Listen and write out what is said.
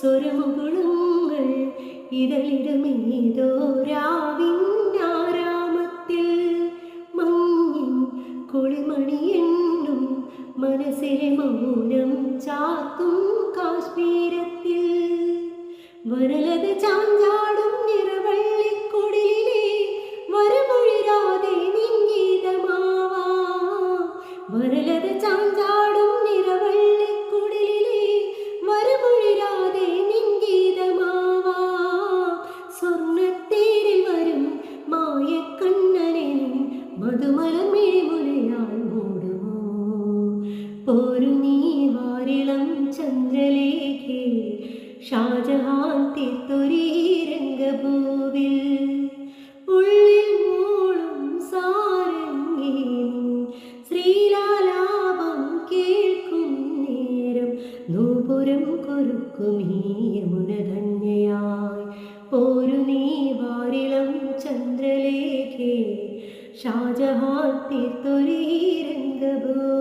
സ്വരമുകുളങ്ങൾ ഇതളിടുമേതോരാവിന്നാരാമത്തിൽ മഞ്ഞിൻ കുളിമണിയെണ്ണും മനസ്സിലെ മൗനം ചാത്തും കാശ്മീരത്തിൽ. വരലത് ചാഞ്ചാടും നിറവള്ളിക്കുടിലെ വരമൊഴിരാതെ നിങ്കീതമാവാ വരലത് മധുമലമിഴിമുലയാൽ മൂടുമോ? പോരു നീ വാരിളം ചന്ദ്രലേഖേ ഷാജഹാൻ തീർത്തൊരീ രംഗഭൂവിൽ. ഉള്ളിൽ മൂളും സാരംഗി ശ്രീലാലാപം കേൾക്കും നേരം. നൂപുരം കൊരുക്കുമീ യമുനകന്യയായി. പോരു നീ വാരിളം ചന്ദ്രലേഖേ ഷാജഹാൻ തീർത്തൊരീ രംഗഭൂവിൽ